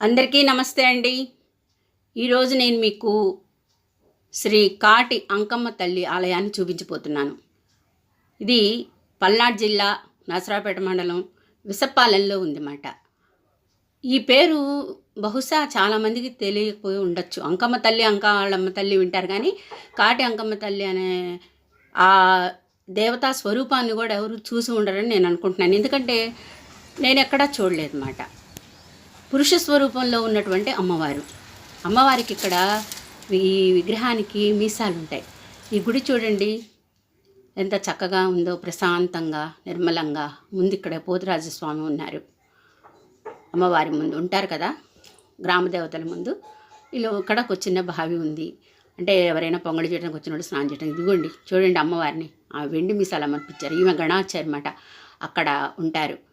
అందరికీ నమస్తే అండి. ఈరోజు నేను మీకు శ్రీ కాటి అంకమ్మ తల్లి ఆలయాన్ని చూపించబోతున్నాను. ఇది పల్నాడు జిల్లా నసరాపేట మండలం విసప్పాలెంలో ఉందన్నమాట. ఈ పేరు బహుశా చాలామందికి తెలియకపోయి ఉండొచ్చు. అంకమ్మ తల్లి అంకాళమ్మ తల్లి వింటారు కానీ కాటి అంకమ్మ తల్లి అనే ఆ దేవతా స్వరూపాన్ని కూడా ఎవరు చూసి ఉండరని నేను అనుకుంటున్నాను. ఎందుకంటే నేను ఎక్కడా చూడలేదు అన్నమాట పురుష స్వరూపంలో ఉన్నటువంటి అమ్మవారు. అమ్మవారికి ఇక్కడ ఈ విగ్రహానికి మీసాలు ఉంటాయి ఈ గుడి చూడండి. ఎంత చక్కగా ఉందో ప్రశాంతంగా నిర్మలంగా. ముందు ఇక్కడ పోతురాజస్వామి ఉన్నారు. అమ్మవారి ముందు ఉంటారు కదా? గ్రామ దేవతల ముందు. ఇలా ఇక్కడ ఒక చిన్న బావి ఉంది. అంటే ఎవరైనా పొంగడి చేయడానికి వచ్చినప్పుడు స్నానం చేయడానికి ఇదిగోండి చూడండి అమ్మవారిని. ఆ వెండి మీసాలు అమర్పించారు. ఈమె గణాచారి అన్నమాట. అక్కడ ఉంటారు.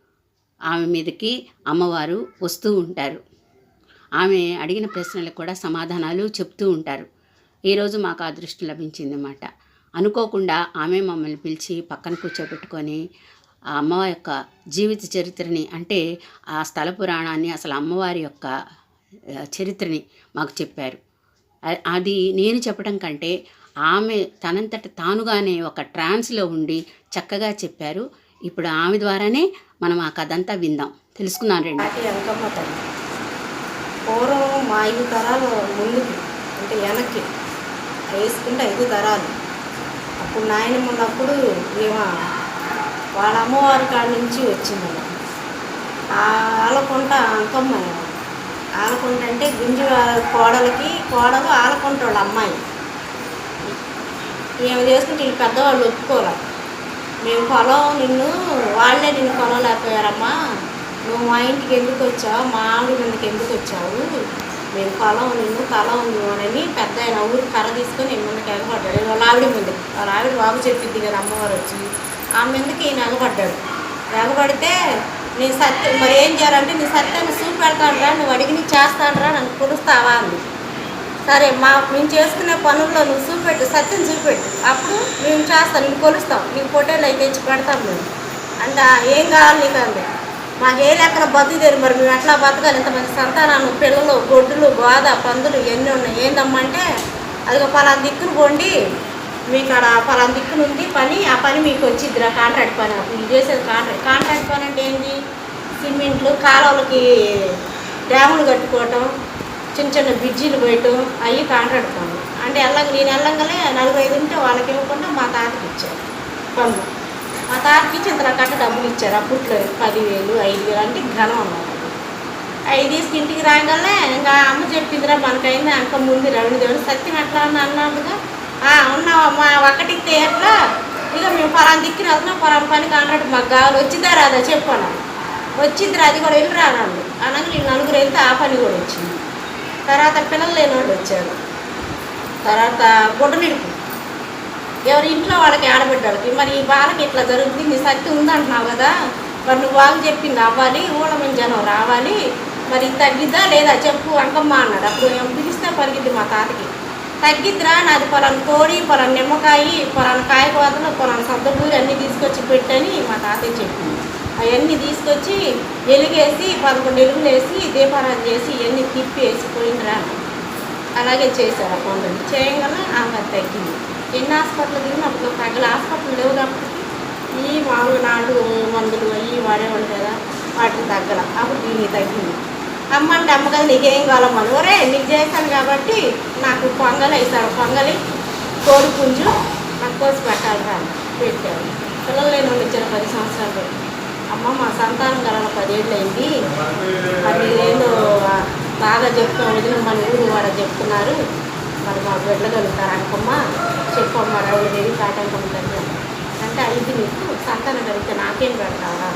ఆమె మీదకి అమ్మవారు వస్తూ ఉంటారు. ఆమె అడిగిన ప్రశ్నలకు కూడా సమాధానాలు చెప్తూ ఉంటారు. ఈరోజు మాకు ఆ దృష్టి లభించిందన్నమాట. అనుకోకుండా ఆమె మమ్మల్ని పిలిచి పక్కన కూర్చోబెట్టుకొని ఆ అమ్మ యొక్క జీవిత చరిత్రని అంటే ఆ స్థల పురాణాన్ని అసలు అమ్మవారి యొక్క చరిత్రని మాకు చెప్పారు. అది నేను చెప్పడం కంటే ఆమె తనంతట తానుగానే ఒక ట్రాన్స్లో ఉండి చక్కగా చెప్పారు. ఇప్పుడు ఆమె ద్వారానే మనం ఆ కథ అంతా విందాం. తెలుసుకున్నాను రండి. వెనకమ్మ తల్లి. పూర్వం మా ఐదు తరాలు ముందుకి అంటే వెనక్కి వేసుకుంటే ఐదు తరాలు. అప్పుడు నాయనమ్మ ఉన్నప్పుడు ఏమో వాళ్ళ అమ్మవారి కాడ నుంచి వచ్చింది. ఆలకుంట అంకమ్మ ఆలకుంట అంటే గుంజు కోడలకి కోడలు ఆలకుంట వాళ్ళ అమ్మాయి. ఏమి చేసుకుంటే వీళ్ళు పెద్దవాళ్ళు ఒప్పుకోరా. మేము పొలం నిన్ను వాళ్ళే నిన్ను కొనలేకపోయారమ్మా. నువ్వు మా ఇంటికి ఎందుకు వచ్చావు? మా ఆవిడ మీదకి ఎందుకు వచ్చావు? మేము పొలం నిన్ను పొలం ఉంది అని పెద్ద ఆయన ఊరు కర్ర తీసుకొని ఈయన ముందుకు ఎగబడ్డాడు. వాళ్ళ ఆవిడ ముందు. వాళ్ళ ఆవిడ బాబు చెప్పింది కదా అమ్మవారు వచ్చి. ఆమె మీదకి ఈయన ఎగబడ్డాడు? ఎగబడితే నీ సత్యం మరి ఏం చేయాలంటే నీ సత్యాన్ని చూపెడతాను రా నువ్వు అడిగి నీకు చేస్తాను రా నన్ను కొలుస్తావా అంది. సరే మా మేము చేసుకునే పనుల్లో నువ్వు చూపెట్టు సత్యం చూపెట్టు. అప్పుడు మేము చేస్తాం నీకు కొలుస్తాం. నీకు ఫోటోలు అయితే తెచ్చి పెడతాం మేము. అంటే ఏం కావాలి నీకు అంది మాకు ఏ లెక్కన బతుకుదేరు మరి మేము ఎట్లా బతకాలి? ఇంతమంది సంతానాలు పిల్లలు గొడ్డులు గోద పందులు ఎన్ని ఉన్నాయి? ఏందమ్మంటే అది పలానా దిక్కును పోండి. మీకు అక్కడ పలానా దిక్కును ఉంది పని ఆ పని మీకు వచ్చిద్దిరా కాంట్రాక్ట్ పని. మీరు చేసేది కాంట్రాక్ట్ కాంట్రాక్ట్ పని అంటే ఏంటి సిమెంట్లు కాలువలకి డ్యాములు కట్టుకోవటం చిన్న చిన్న బ్రిడ్జీలు పోయటం అవి కాంట్రాక్ట్ పనులు అంటే వెళ్ళంగా నేను వెళ్ళంగానే నలభై ఐదు ఉంటే వాళ్ళకి ఇవ్వకుండా మా తాతకి ఇచ్చారు పనులు మా తాతకి ఇచ్చి ఇంత కట్ట డబ్బులు ఇచ్చారు. అప్పట్లో పదివేలు ఐదు వేలు అంటే ఘనం అన్నమాట అవి తీసుకు ఇంటికి రాగానే ఇంకా అమ్మ చెప్పిందిరా మనకైంది అంక ముందు రెండు దేవుడు సత్యం ఎట్లా ఉన్నా అన్నాడుగా. "ఆ, మా ఒక్కటికి ఎట్లా? ఇక మేము పొలం దిక్కిన వెళ్తున్నాం పొలం పని కాంట్రాక్ట్ మాకు కావాలి వచ్చిందా రాదా చెప్పాను వచ్చిందిరా అది కూడా వెళ్ళి రానండి అనగా నేను నలుగురు వెళ్తే ఆ పని కూడా వచ్చింది. తర్వాత పిల్లలు లేని వాళ్ళు వచ్చారు. తర్వాత గుడ్డనిడుపు ఎవరి ఇంట్లో వాళ్ళకి ఆడబిడ్డలకి మరి ఈ బాలకి ఇట్లా జరుగుతుంది నీ శక్తి ఉందంటున్నావు కదా మరి నువ్వు వాళ్ళు చెప్పింది అవ్వాలి ఊళ్ళమైన జనం రావాలి మరి తగ్గిద్దా లేదా చెప్పు అంకమ్మ అన్నాడు. అప్పుడు మేము పిలిస్తే పరిగిద్ది మా తాతకి. తగ్గిద్దిరా నాది పొలాన్ని కోడి పొలాన్ని నిమ్మకాయ పొలాన్ని కాయకోతలు పొలాన్ని సద్దపూరి అన్నీ తీసుకొచ్చి పెట్టని మా తాతయ్య చెప్పింది. అవన్నీ తీసుకొచ్చి ఎలుగేసి పదకొండు ఎలుగులు వేసి దీపారాధన చేసి ఇవన్నీ తిప్పి వేసిపోయింది రా అలాగే చేశారు ఆ పనులు చేయగానే ఆమె తగ్గింది. ఎన్ని హాస్పిటల్ తిరిగినా అప్పుడు తగ్గల హాస్పిటల్ లేవు కాబట్టి ఈ మామూలు నాడు మందులు అవి వాడేవాళ్ళు కదా వాటికి తగ్గల. అప్పుడు దీనికి తగ్గింది. అమ్మ అంటే అమ్మ కదా నీకేం కావాలమ్మను ఒరే నీకు చేశాను కాబట్టి నాకు పొంగలి వేసాడు పొంగలి కోడి పుంజు నాకు కోసి పెట్టాలి రా పెట్టారు. పిల్లలు నేను వాళ్ళు పది సంవత్సరాలు. అమ్మ మా సంతానం కలన పదేళ్ళు అయింది బాగా చెప్తాం వదిన మన ఊరు వాడ చెప్తున్నారు. మరి మాకు వెళ్ళగలుగుతారు అనుకమ్మ? చెప్పమ్మా రౌడి దేవి కాటంకం దగ్గర. అంటే అయింది నీకు? సంతానం కలిగితే నాకేం పెడతావరా?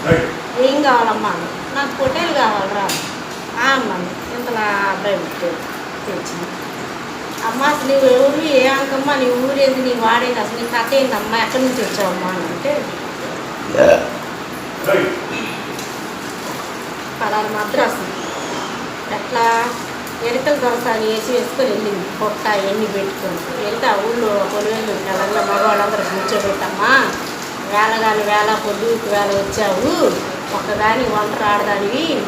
ఏం కావాలమ్మా? నాకు పొట్టేలు కావాలరా? ఆ ఇంతలా అబ్బాయి పుట్టాడు తెచ్చింది. అమ్మ అసలు నీవు ఎవరు? ఏ అంకమ్మ? నీ ఊరేది? నీ వాడేది? అసలు నీ కథ ఏందమ్మా ఎక్కడి నుంచి వచ్చావమ్మా అని అంటే పలానా మద్రాసు. అట్లా ఎరికల దొరసాని వేసి వేసుకొని వెళ్ళింది. పొట్ట ఎన్ని పెట్టుకొని. వెళ్తే ఆ ఊళ్ళో కొలువేలు ఉంటారు మగవాళ్ళందరూ కూర్చోబెట్టమ్మా. వేళ కానీ వేళ పొద్దుకు వేళ వచ్చావు. ఒక్కదాని వంట ఆడదానివి.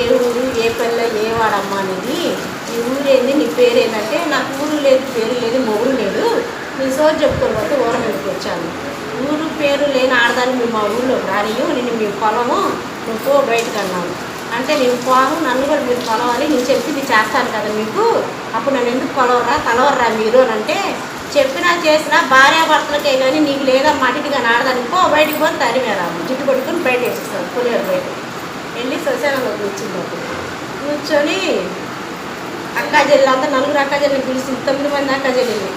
ఏ ఊరు ఏ పల్లె ఏ వాడమ్మా అనేది. నీ ఊరేంది నీ పేరేందంటే నాకు ఊరు లేదు పేరు లేదు మొగుడు లేదు నీ సోరు చెప్పుకోకపోతే ఊర మీదకి వచ్చాను. ఊరు పేరు లేని ఆడదాన్ని మేము మా ఊళ్ళో రానియు నేను మీ పొలము నువ్వు పో బయటకు అన్నాను అంటే నేను పోను నన్ను కూడా మీరు కొలవాలి నేను చెప్పింది చేస్తాను కదా మీకు అప్పుడు నన్ను ఎందుకు పొలవరా కలవరా మీరు అని అంటే చెప్పినా చేసినా భార్యాభర్తలకే కానీ నీకు లేదా మటిటిగా ఆడదానికి పో బయటికి పోతే తరిమేరా జుట్టు పట్టుకుని బయట వేసేస్తాను పులిహోర బయట. వెళ్ళి శ్మశానంలో కూర్చుంది అప్పుడు. కూర్చొని అక్కా చెల్లెలు అంతా నలుగురు అక్కా చెల్లెలు పిలిచింది తొమ్మిది మంది అక్కా చెల్లెలు.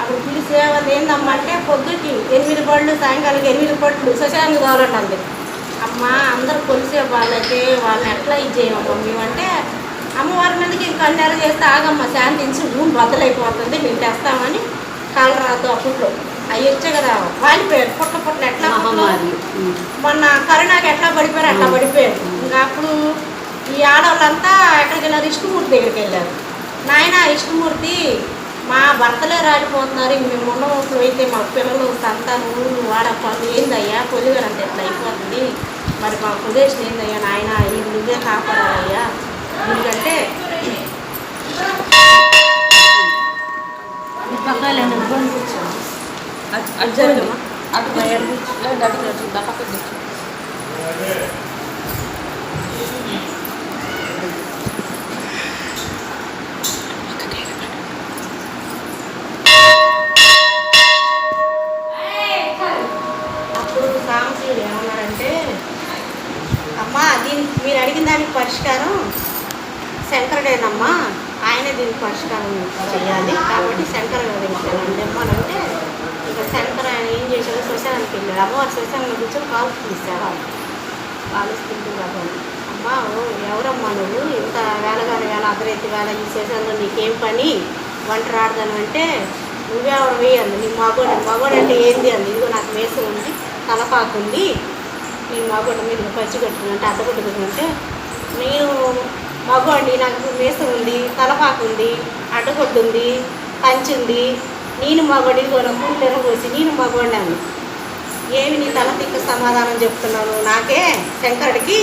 అప్పుడు పిలిచి ఏమన్నా ఏందమ్మా అంటే పొద్దుకి ఎనిమిది పళ్ళు సాయంకాలం ఎనిమిది పళ్ళు శ్మశానానికి కావాలంటే అమ్మ అందరు కొలిసే వాళ్ళకి వాళ్ళని ఎట్లా ఇది చేయమమ్మా మేమంటే అమ్మవారి మీదకి ఇంకా నెల చేస్తే ఆగమ్మ శాంతించి భూమి బద్దలైపోతుంది మేము తెస్తామని కాలరాదు అప్పట్లో అవి వచ్చే కదా వాలిపోయారు పుట్ట పుట్ల? ఎట్లా. మొన్న కరోనాకి ఎట్లా పడిపోయారు అట్లా పడిపోయారు. ఇంకా అప్పుడు ఈ ఆడవాళ్ళంతా ఎక్కడికి వెళ్ళారు ఇష్టమూర్తి దగ్గరికి వెళ్ళారు. నాయన ఇష్టమూర్తి మా భర్తలే రాలిపోతున్నారు. ఇంక మేము ఉన్నప్పుడు అయితే మా పిల్లలు సంతానం వాడపాలు ఏందయ్యా? పొలిగారు అంటే ఎట్లా అయిపోతుంది? మరి మా ప్రదేశం ఏందయ్యా నాయన? ఇది నువ్వే కాపాడాలయ్యా? ఎందుకంటే అప్పుడు ఏమన్నాడంటే అమ్మా దీనికి మీరు అడిగిన దానికి పరిష్కారం శంకరుడేనమ్మా ఆయనే దీనికి పరిష్కారం చేయాలి కాబట్టి శంకర్ అంటే అంటే ఇక శంకర్ ఆయన ఏం చేశాడు? శ్మశానానికి వెళ్ళాడు. అమ్మవారు శ్మశానంలో కూర్చొని కాలు తీసాడు కాలుస్తుంటూ కాబట్టి అమ్మా ఓ ఎవరమ్మా నువ్వు? ఇంత వేలగాని వేల అర్ధరైతే వేల ఈ శ్మశానంలో నీకేం పని? వంట రాడదాను అంటే నువ్వే అంది. నీ మగోడు మగోడు అంటే ఏంది? అంది. ఇదిగో నాకు వేసం ఉంది. తలపాకు ఉంది నీ మీద పచ్చి అంటే అడ్డగొట్టు నేను మగోండి నాకు మీసం ఉంది తలపాకు ఉంది అడ్డగొడ్డు పంచి ఉంది నేను మగోడి పూలు పోసి నేను మగోండి ఏమి నీ తల తిక్క సమాధానం చెప్తున్నాను? నాకే శంకరుడికి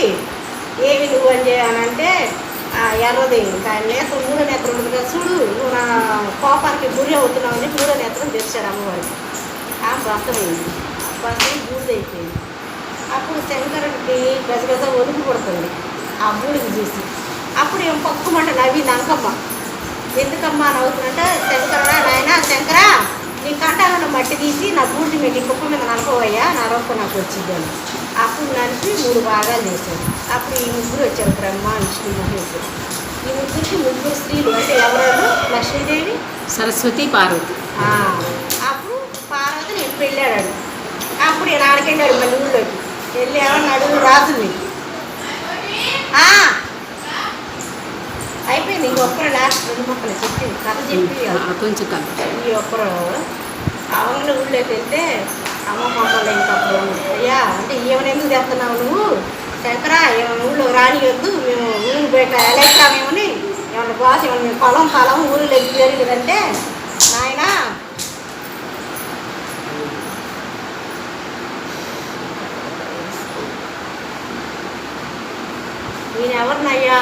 ఏమి నువ్వు అని చేయాలంటే ఎర్రది ఆయన నేత్రం నేత్రం ఉంది కదా చూడు నువ్వు నా కోపానికి గురి అవుతున్నావు అని మూడో నేత్రం తెచ్చాడు అమ్మవారికి ఆ బసమైంది బసై బూడిదైపోయింది అప్పుడు శంకరుడికి గజగజ ఒలుపు పడుతుంది ఆ బూడిది చూసి అప్పుడు ఏం పక్కుమంట నవ్వింది అంకమ్మ ఎందుకమ్మా నవ్వుతుందంటే శంకరుడా నాయన శంకరా నీ కంటాలను మట్టి తీసి నా బూడిది మీద నీ కుప్ప మీద నలపవయ్యా నా రొప్ప నాకు వచ్చింది అని. అప్పుడు నలిపి మూడు భాగాలు చేశాడు. అప్పుడు ఈ ముగ్గురు వచ్చారు బ్రహ్మ విష్ణు మహేశ్వరు. ఈ ముగ్గురికి ముగ్గురు స్త్రీలు అంటే ఎవరెవరు? లక్ష్మీదేవి సరస్వతి పార్వతి. అప్పుడు పార్వతి నేను పెళ్ళాడు అప్పుడు ఈయన ఆడికెళ్ళాడు మళ్ళీ ఊళ్ళోకి వెళ్ళి ఏమన్నాడు రాజుని ఆ, అయిపోయింది. ఒక్కరు లాస్ట్ రెండు మొక్కలు చెప్పి కథ చెప్పి కొంచెం ఈ ఒక్కరు అవన్నీ ఊళ్ళోకి వెళ్తే అమ్మ మొక్కలు ఇంకప్పుడు అయ్యా అంటే ఏమైనా ఎందుకు చెప్తున్నావు నువ్వు? శంకరా ఏమైనా ఊళ్ళో రానియొద్దు. మేము ఊరు బయట ఎలక్ట్రామేమని ఏమన్నా బాస్ ఏమన్నా మేము పొలం పొలం ఊరిలో పెరిగిందంటే నాయన నేను ఎవరినయ్యా?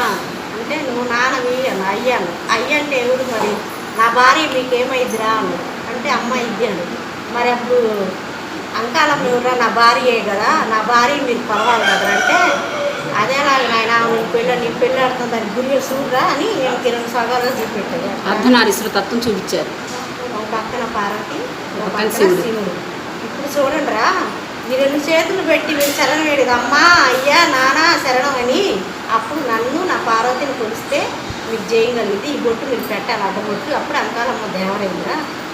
అంటే నువ్వు నాన్నవి అని అయ్యాను. అయ్య అంటే ఎవరు మరి? నా భార్య మీకేమైద్దిరా అన్నాడు అంటే అమ్మ ఇద్దాను మరి అప్పుడు అంకాలమ్మ ఎవరురా? నా భార్యే కదా. నా భార్య మీరు పర్వాలి కదా? అంటే అదేలాగా నాయన నేను పెళ్ళి నీ పెళ్ళి ఆడుతుంది దాని గురి చూడరా అని నేను కిరణ్ సగాలుగా చూపెట్టాడు అర్ధనారీశ్వర తత్వం చూపించారు. ఒక పక్కన పార్వతి ఒక పక్కన పక్కన శివుడు. శివుడు. ఇప్పుడు చూడండి రా రెండు చేతులు పెట్టి మీరు శరణం వేడిది అమ్మా అయ్యా నానా శరణం అని అప్పుడు నన్ను నా పార్వతిని కొలిస్తే మీకు చేయగలిగింది ఈ బొట్టు మీరు పెట్టాలి అడ్డబొట్టు అప్పుడు అంకాలమ్మ దేవరేంద్ర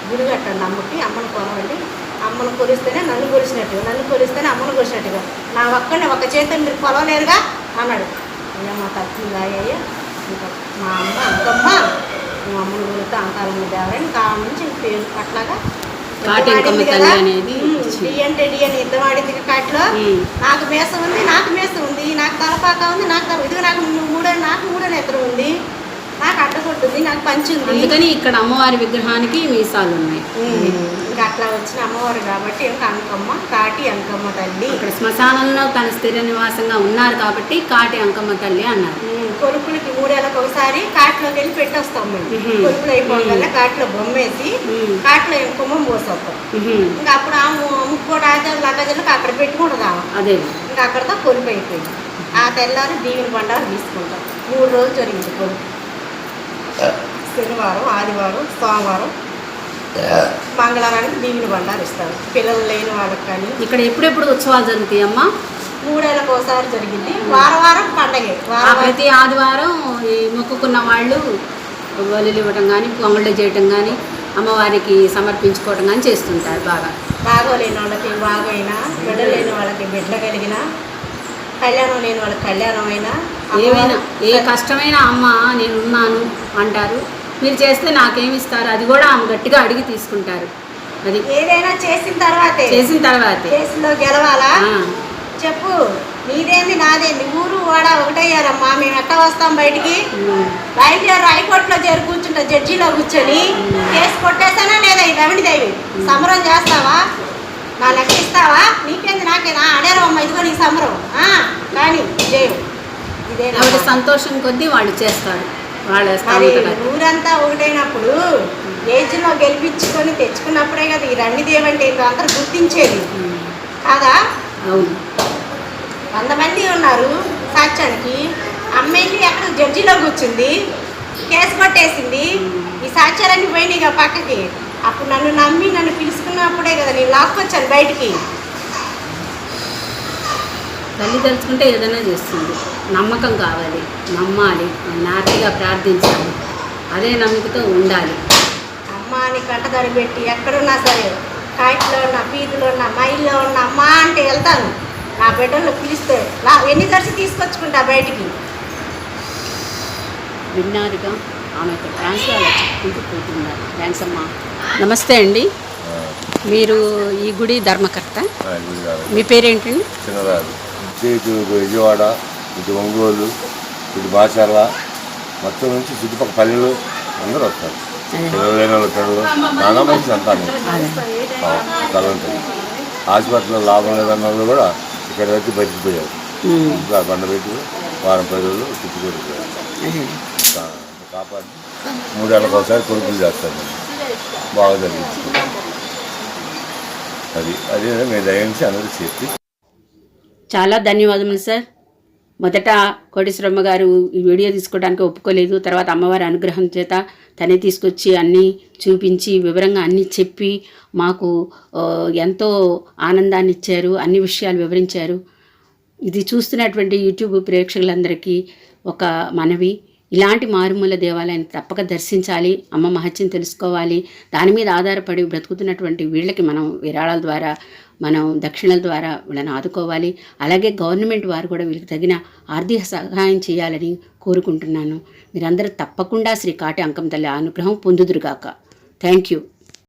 గుడి కట్టండి అమ్మకి అమ్మను కొనవండి. అమ్మను కొలిస్తేనే నన్ను కొలిసినట్టుగా నన్ను కొలిస్తేనే అమ్మను కొలిసినట్టుగా. నా ఒక్కడిని ఒక చేతిని మీరు కొలవలేరుగా? అన్నాడు. అయ్యా మా అయ్యా ఇంకా మా అమ్మ అంకమ్మ మా అమ్మను కొలితే అంకాలమ్మ దేవరని కాలం నుంచి పేరు అట్లాగా కాటి అంకమ్మ తల్లి? అనేది. డి అంటే డి అని యుద్ధం ఆడింది కాటిలో. నాకు మేసం ఉంది నాకు మేసం ఉంది నాకు తలపాక ఉంది నాకు ఇదిగో నాకు మూడో నాకు మూడో నేత్రం ఉంది. నాకు అడ్డకొట్టుంది నాకు పంచి ఉంది. అందుకని ఇక్కడ అమ్మవారి విగ్రహానికి మీసాలు ఉన్నాయి. ఇంకా అట్లా వచ్చిన అమ్మవారు కాబట్టి ఇంకా అంకమ్మ కాటి అంకమ్మ తల్లి. ఇక్కడ శ్మశానంలో తన స్థిర నివాసంగా ఉన్నారు కాబట్టి కాటి అంకమ్మ తల్లి అన్నారు. కొలుపులకి మూడేళ్ళకి ఒకసారి కాట్లోకి వెళ్ళి పెట్టొస్తాం మేము. కొలుపులు అయిపోగానే కాట్లో బొమ్మేసి మ్మ్. కాట్లో కుంభం పోసొస్తాం. ఇంకా అప్పుడు ఆ ముక్కోటి ఆచార లగజలకు అక్కడ పెట్టుకుంటుంది అదే. ఇంకా అక్కడతో కొలుపు అయిపోయింది ఆ తెల్లారి దీవెన బండారు తీసుకుంటాం. మూడు రోజులు జరిగింది కొలుపు శనివారం ఆదివారం సోమవారం మంగళవారానికి దీవెన బండారు ఇస్తారు. పిల్లలు లేని వాళ్ళకి కానీ ఇక్కడ ఎప్పుడెప్పుడు ఉత్సవాలు జరుగుతాయి అమ్మా మూడేళ్ళకి ఒకసారి జరిగింది. వారం వారం పండగే. ప్రతి ఆదివారం ఈ మొక్కుకున్న వాళ్ళు బలులు ఇవ్వటం కానీ పొంగళ్ళు చేయటం కానీ అమ్మవారికి సమర్పించుకోవటం కానీ చేస్తుంటారు బాగా. బాగోలేని వాళ్ళకి బాగైనా బిడ్డ లేని వాళ్ళకి బిడ్డ కలిగిన కళ్యాణం లేని వాళ్ళకి కళ్యాణం అయినా ఏమైనా ఏ కష్టమైన అమ్మ నేను ఉన్నాను అంటారు. మీరు చేస్తే నాకేమి ఇస్తారు? అది కూడా ఆమె గట్టిగా అడిగి తీసుకుంటారు. అది ఏదైనా చేసిన తర్వాతే. చేసిన తర్వాతే. గెలవాలా? చెప్పు. నీదేంది నాదేంది? ఊరు వాడ ఒకటయ్యారమ్మా. మేము ఎట్ట వస్తాం బయటికి? బయలుదేరి హైకోర్టులో చేరి కూర్చుంటా జడ్జిలో కూర్చొని. కేసు కొట్టేస్తానా లేదా ఈ రమణి దేవి? సమరం చేస్తావా? నా లెక్క ఇస్తావా? నీకేంది నాకేనా అడేరమ్మ ఇదిగో నీ సమరం. కానీ జయం ఇదే. సంతోషం కొద్దీ వాళ్ళు చేస్తారు. మరి ఊరంతా ఒకటైనప్పుడు ఏజ్లో గెలిపించుకొని తెచ్చుకున్నప్పుడే కదా ఈ రండి దేవంటే ఏంటో అందరూ గుర్తించేది. కాదా? అవును. వంద మంది ఉన్నారు సాక్ష్యానికి. అమ్మాయికి ఎక్కడ జడ్జిలో కూర్చుంది. కేసు కొట్టేసింది. ఈ సాక్ష్యాలన్నీ పోయినాయి ఇక పక్కకి. అప్పుడు నన్ను నమ్మి నన్ను పిలుచుకున్నప్పుడే కదా నేను లాక్కొచ్చాను బయటికి. తల్లి తలుచుకుంటే ఏదైనా చేస్తుంది. నమ్మకం కావాలి. నమ్మాలి. నాటిగా ప్రార్థించాలి. అదే నమ్మకతో ఉండాలి. అమ్మ అని కంటదడి పెట్టి ఎక్కడున్నా సరే కాయిట్లో ఉన్న పీదులో ఉన్న మైల్లో ఉన్న అమ్మ అంటే వెళ్తాను. నా బిడ్డలు పిలిస్తే లా ఎన్ని దర్శి తీసుకొచ్చుకుంటా బయటికి? విన్నారుగా ఆమె ఒక ట్రాన్స్లో అలా చెప్పుకుంటూ పోతున్నారు. థ్యాంక్స్ అమ్మా. నమస్తే అండి. మీరు ఈ గుడి ధర్మకర్త. మీ పేరేంటండి? చిన్నరాజు. ఇటు విజయవాడ ఇటు ఒంగోలు ఇటు బాచర్ల మొత్తం నుంచి చుట్టుపక్కల పల్లెలు అందరూ వస్తారు. అదే. పిల్లలు లేని వాళ్ళ పిల్లలు చాలా మంది సంతానం. హాస్పిటల్లో లాభం లేదన్న వాళ్ళు కూడా ఇక్కడ వచ్చి బతికిపోయారు ఉమ్, ఇంకా బండ పెట్టి వారం పది రోజులు అదే కాపాడి మూడేళ్ళకి ఒకసారి కొడుకులు చేస్తారు. బాగా జరిగింది. అది అదే నేను దయించి అందరికీ చెప్పి. చాలా ధన్యవాదములు సార్. మొదట కోటేశ్వరమ్మ గారు ఈ వీడియో తీసుకోవడానికి ఒప్పుకోలేదు. తర్వాత అమ్మవారి అనుగ్రహం చేత తనే తీసుకొచ్చి అన్నీ చూపించి వివరంగా అన్నీ చెప్పి మాకు ఎంతో ఆనందాన్ని ఇచ్చారు అన్ని విషయాలు వివరించారు. ఇది చూస్తున్నటువంటి యూట్యూబ్ ప్రేక్షకులందరికీ ఒక మనవి. ఇలాంటి మారుమూల దేవాలయాన్ని తప్పక దర్శించాలి అమ్మ మహత్యం తెలుసుకోవాలి. దాని మీద ఆధారపడి బ్రతుకుతున్నటువంటి వీళ్ళకి మనం విరాళాల ద్వారా మనం దక్షిణల ద్వారా వీళ్ళని ఆదుకోవాలి. అలాగే గవర్నమెంట్ వారు కూడా వీళ్ళకి తగిన ఆర్థిక సహాయం చేయాలని కోరుకుంటున్నాను. మీరందరూ తప్పకుండా శ్రీ కాటి అంకం తల్లి అనుగ్రహం పొందుదురుగాక. Thank you